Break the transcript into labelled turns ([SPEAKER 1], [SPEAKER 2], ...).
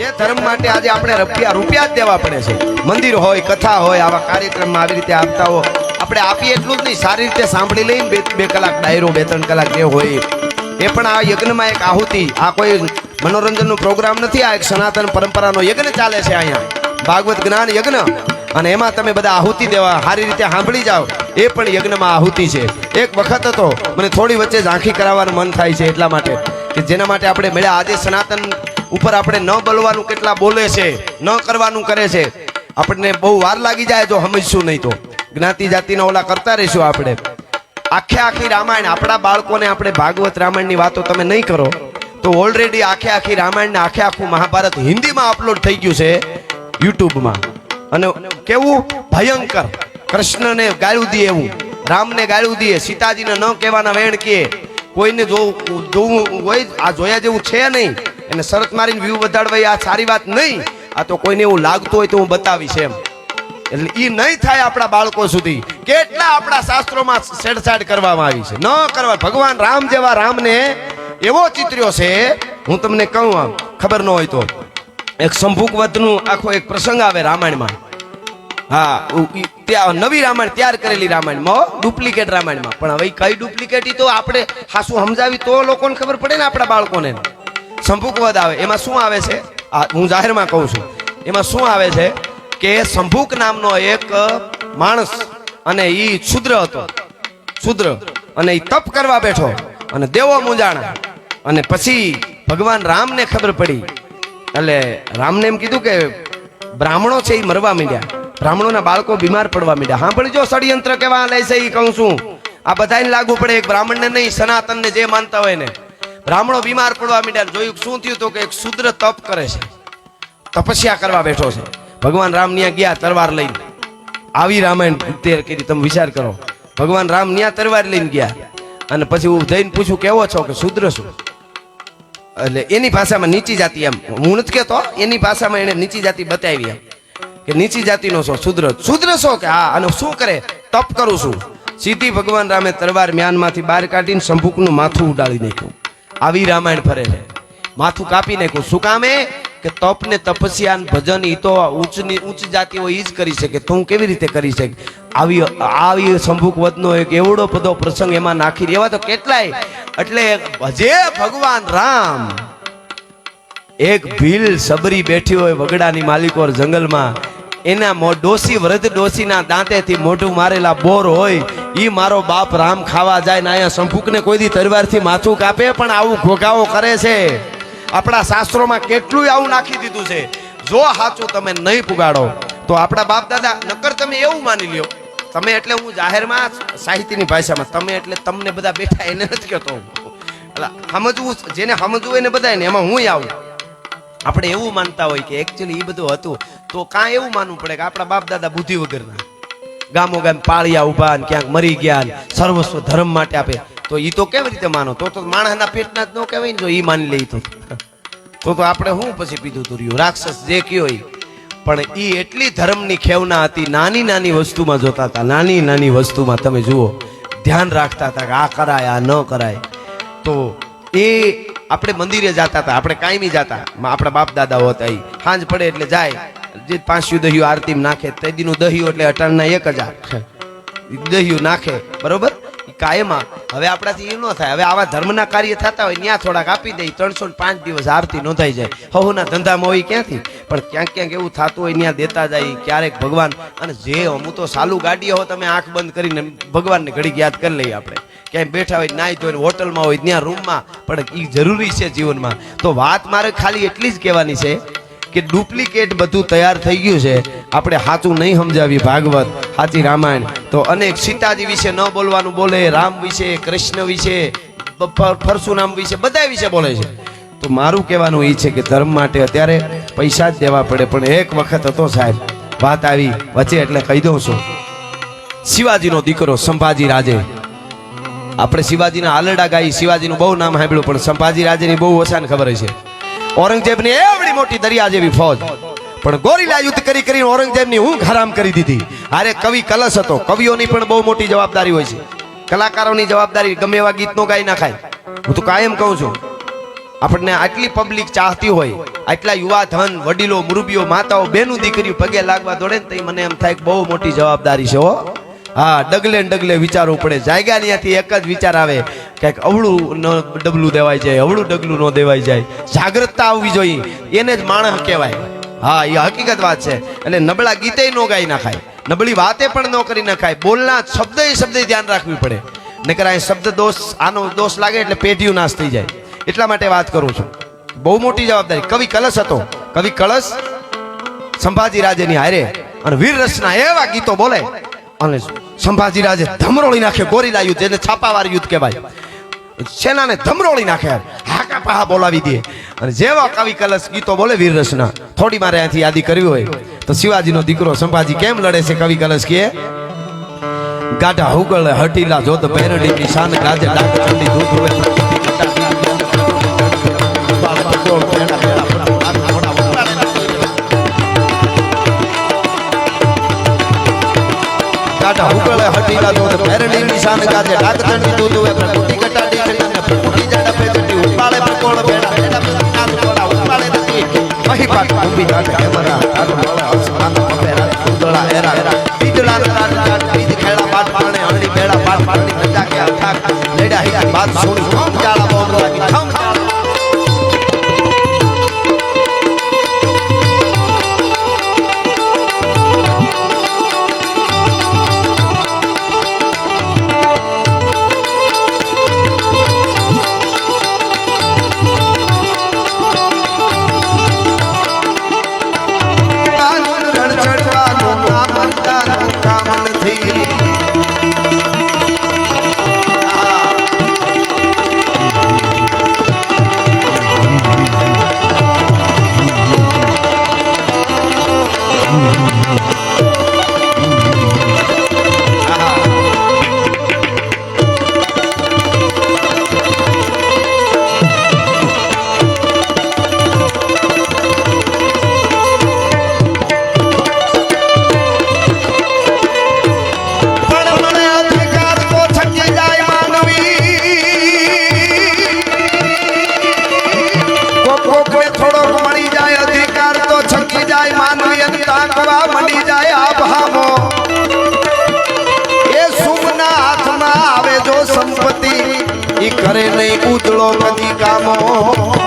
[SPEAKER 1] જે ધર્મ માટે આજે આપણે રૂપિયા રૂપિયા જ દેવા પડે છે. મંદિર હોય, કથા હોય, આવા કાર્યક્રમમાં આવી રીતે આપતા હો આપણે આપીએ એટલું જ નહીં. સારી રીતે સાંભળી લઈને બે બે કલાક ડાયરો, બે ત્રણ કલાક જે હોય. એ પણ આ યજ્ઞમાં એક આહુતિ. આ કોઈ મનોરંજનનો પ્રોગ્રામ નથી. આ એક સનાતન પરંપરાનો યજ્ઞ ચાલે છે અહીંયા. ભાગવત જ્ઞાન યજ્ઞ. અને એમાં તમે બધા આહુતિ દેવા, સારી રીતે સાંભળી જાઓ. એ પણ યજ્ઞમાં આહુતિ છે. એક વખત હતો. મને થોડી વચ્ચે ઝાંખી કરાવવાનું મન થાય છે એટલા માટે. કે જેના માટે આપણે મળ્યા. આજે સનાતન ઉપર આપણે ન બોલવાનું કેટલા બોલે છે, ન કરવાનું કરે છે. આપણને બહુ વાર લાગી જાય જો સમજશું નહીં તો. જ્ઞાતિ જાતિના ઓલા કરતા રહીશું આપણે. આખે આખી રામાયણ, આપણા બાળકોને આપણે ભાગવત રામાયણની વાતો તમે નહીં કરો, તો ઓલરેડી આખે આખી રામાયણ આખે આખું મહાભારત હિન્દીમાં અપલોડ થઈ ગયું છે, યુટ્યુબમાં. અને કેવું? ભયંકર. કૃષ્ણને ગાળું દે એવું. રામને ગાળું દે સીતાજીને ન કહેવાના વેણ કે કોઈને જોવું જોવું હોય, આ જોયા જેવું છે નહીં. એને શરત મારીને વ્યૂ વધારવા આ સારી વાત નહીં. આ તો કોઈને એવું લાગતું હોય તો હું બતાવીશ એમ. એટલે એ નહીં થાય આપણા બાળકો સુધી. કેટલા આપણા શાસ્ત્રોમાં છેડછાડ કરવામાં આવી છે. ન કરવા, ભગવાન રામ જેવા રામને એવો ચિત્ર્યો છે, હું તમને કહું આમ, ખબર ન હોય તો. એક સંભુક વધનું આખો એક પ્રસંગ આવે રામાયણમાં. હા ત્યાં નવી રામાયણ તૈયાર કરેલી રામાયણમાં ડુપ્લિકેટ રામાયણમાં. પણ હવે કઈ ડુપ્લિકેટ તો આપણે હાસું સમજાવી તો લોકોને ખબર પડે ને આપણા બાળકોને. સંભુકવદ આવે. એમાં શું આવે છે? હું જાહેરમાં કહું છું. એમાં શું આવે છે? કે સંભુક નામનો એક માણસ અને એ શુદ્ર હતો. શુદ્ર. અને એ તપ કરવા બેઠો. અને દેવો મૂંઝાણા. અને પછી ભગવાન રામને ખબર પડી. એટલે રામને એમ કીધું કે બ્રાહ્મણો છે એ મરવા માંડ્યા. બ્રાહ્મણોના બાળકો બીમાર પડવા માંડ્યા. હા જો ષડયંત્ર કેવા લે છે એ કહું છું આ બધાને લાગુ પડે. એક બ્રાહ્મણને નહીં, સનાતનને જે માનતા હોય ને બ્રાહ્મણો બીમાર પડવા માંડ્યા જોયું શું થયું તો કે એક શુદ્ર તપ કરે છે. તપસ્યા કરવા બેઠો છે. ભગવાન રામ ન્યા ગયા તરવાર લઈને. આવી રામાયણ તે કરી તમે વિચાર કરો. ભગવાન રામ ન્યા તરવાર લઈને ગયા. અને પછી હું જઈને પૂછું, કેવો છો? કે શુદ્ર છું. એટલે એની ભાષામાં નીચી જાતિ એમ. હું નથી કહેતો, એની ભાષામાં એને નીચી જાતિ બતાવી એમ. કે નીચી જાતિનો છો, શુદ્ર. શુદ્ર છો કે? હા, અને શું કરે? તપ કરું છું. સીધી ભગવાન રામે તરવાર મ્યાનમાંથી બહાર કાઢીને શંભુકનું માથું ઉડાડી નાખ્યું. આવી રામાયણ ફરે છે. માથું કાપી નાખ્યું શું કામે કે તપ ને તપસ્યા ભજન ઈ તો ઉચ્ચની ઉચ્ચ જાતિઓ ઈ જ કરી શકે. તું કેવી રીતે કરી શકે? આવી આવી શંભુક વધનો એક એવડો બધો પ્રસંગ એમાં નાખી એવા તો કેટલાય. એટલે ભજે ભગવાન રામ. એક ભીલ સબરી બેઠી હોય વગડાની માલિકોર જંગલમાં. એના ડોસી, વૃદ્ધ ડોસીના દાંતેથી મોઢું મારેલા બોર હોય એ મારો બાપ રામ ખાવા જાય ને અહીંયા સંફૂકને કોઈ દી તરવારથી માથું કાપે, પણ આવું ઘોઘાઓ કરે છે. આપણા શાસ્ત્રોમાં કેટલું આવું નાખી દીધું છે. જો સાચું તમે નહીં પુગાડો, તો આપણા બાપ દાદા, નકર તમે એવું માની લ્યો. તમે એટલે હું જાહેરમાં સાહિત્યની ભાષામાં, તમે એટલે તમને બધા બેઠા એને નથી કહેતો સમજવું જેને સમજવું એને બધા એમાં હું આવું. આપણે એવું માનતા હોય કે એકચ્યુઅલી એ બધું હતું. તો કાં એવું માનવું પડે કે આપણા બાપ દાદા બુદ્ધિ વગરના. ગામો ગામ પાળિયા ઊભા ને ક્યાંક મરી ગયા ને સર્વસ્વ ધર્મ માટે આપે. તો એ તો કેવી રીતે માનો? તો તો માણસના પેટના જ ન કહેવાય ને જો એ માની લે તો. તો તો આપણે શું પછી પીધું તુર્યું રાક્ષસ જે કયો એ પણ એ એટલી ધર્મની ખેવના હતી, નાની નાની વસ્તુમાં જોતા હતા. નાની નાની વસ્તુમાં તમે જુઓ, ધ્યાન રાખતા હતા કે આ કરાય, આ ન કરાય. તો એ આપણે મંદિરે જતા હતા, આપણે કાયમી જતા. આપણા બાપ દાદાઓ હતા એ સાંજ પડે એટલે જાય. જે પાંચયું દહિયું આરતી નાખે. તે દીનું દહિયું એટલે અટાણના એક હજાર દહિયું નાખે. બરોબર? કાયમાં. હવે આપણાથી એ ન થાય. હવે આવા ધર્મના કાર્ય થતા હોય ત્યાં થોડાક આપી દે. ત્રણસો પાંચ દિવસ આરતી નોંધાઈ જાય. હહુના ધંધામાં હોય ક્યાંથી? પણ ક્યાંક ક્યાંક એવું થતું હોય ત્યાં દેતા જાય ક્યારેક ભગવાન. અને જે હું તો સાલું ગાડીએ હો તમે આંખ બંધ કરીને ભગવાનને ઘડીક યાદ કરી લઈએ આપણે. ક્યાંય બેઠા હોય નાઈ ધોઈને હોટલમાં હોય ત્યાં રૂમમાં. પણ એ જરૂરી છે જીવનમાં. તો વાત મારે ખાલી એટલી જ કહેવાની છે કે ડુપ્લિકેટ બધું તૈયાર થઈ ગયું છે. આપણે સાચું નહીં સમજાવી ભાગવત સાચી રામાયણ. તો અનેક સીતાજી વિશે ન બોલવાનું બોલે, રામ વિશે, કૃષ્ણ વિશે પરશુરામ વિશે, બધા વિશે બોલે છે. તો મારું કહેવાનું એ છે કે ધર્મ માટે અત્યારે પૈસા જ દેવા પડે, પણ એક વખત હતો સાહેબ, વાત આવી, વચ્ચે એટલે કહી દઉં છું. શિવાજીનો દીકરો સંભાજી રાજે. આપણે શિવાજીના આલડા ગાઈ શિવાજીનું બહુ નામ સાંભળ્યું, પણ સંભાજી રાજેની બહુ ઓછાને ખબર છે ઔરંગઝેબની એવડી મોટી દરિયા જેવી ફૌજ. પણ ગોરીલા યુદ્ધ કરી કરીને ઔરંગઝેબની ઊંઘ હરામ કરી દીધી. અરે કવિ કલશ હતો. કવિઓની પણ બહુ મોટી જવાબદારી હોય છે. કલાકારોની જવાબદારી ગમે એવા ગીત નો ગાઈ નાખાય હું તો કાયમ કહું છું, આપણને આટલી પબ્લિક ચાહતી હોય, આટલા યુવા ધન, વડીલો, મુરબીઓ, માતાઓ, બેનું દીકરીઓ પગે લાગવા દોડે ને તો મને એમ થાય બહુ મોટી જવાબદારી છે હો. હા, ડગલે ડગલે વિચારવું પડે. જાયગા ત્યાંથી એક જ વિચાર આવે. કે અવળું ન ડબલું દેવાઈ જાય, અવળું ડગલું ન દેવાય જાય. જાગૃતતા આવવી જોઈએ. એને જ માણસ કહેવાય. હા, એ હકીકત વાત છે. એટલે નબળા ગીતે ન ગાઈ નાખાય. નબળી વાતે પણ ન કરી નાખાય. બોલના શબ્દ એ શબ્દ ધ્યાન રાખવી પડે. નકર આ શબ્દ દોષ, આનો દોષ લાગે એટલે પેઢીઓ નાશ થઈ જાય. એટલા માટે વાત કરું છું. બહુ મોટી જવાબદારી. કવિ કલશ હતો. કવિ કલશ સંભાજી રાજેની હારે અને વીર રસના એવા ગીતો બોલે. અને સંભાજી રાજે ધમરોળી નાખે ગોરીલા યુદ્ધ જેને છાપાવાર યુદ્ધ કહેવાય. સેનાને ધમરોળી નાખે? હાકા પાહા બોલાવી દે. અને જેવા કવિ કલશ ગીતો બોલે વીર રસના થોડી મારે અહીંથી યાદી કરવી હોય. તો શિવાજીનો દીકરો સંભાજી કેમ લડે છે કવિ કલશ કે? ગાઢા હુગળ, હટીલા જોત પેરડી ની શાન ગાજે ડાક ચંડી દૂધ હોય ગાઢા હુગળ, હટીલા જોત પેરડી ની શાન ગાજે ડાક ચંડી દૂધ હોય મળી જાય આભામો એ સુમના હાથમાં આવે જો સંપત્તિ ઈ કરે નહીં ઉતળો કદી કામો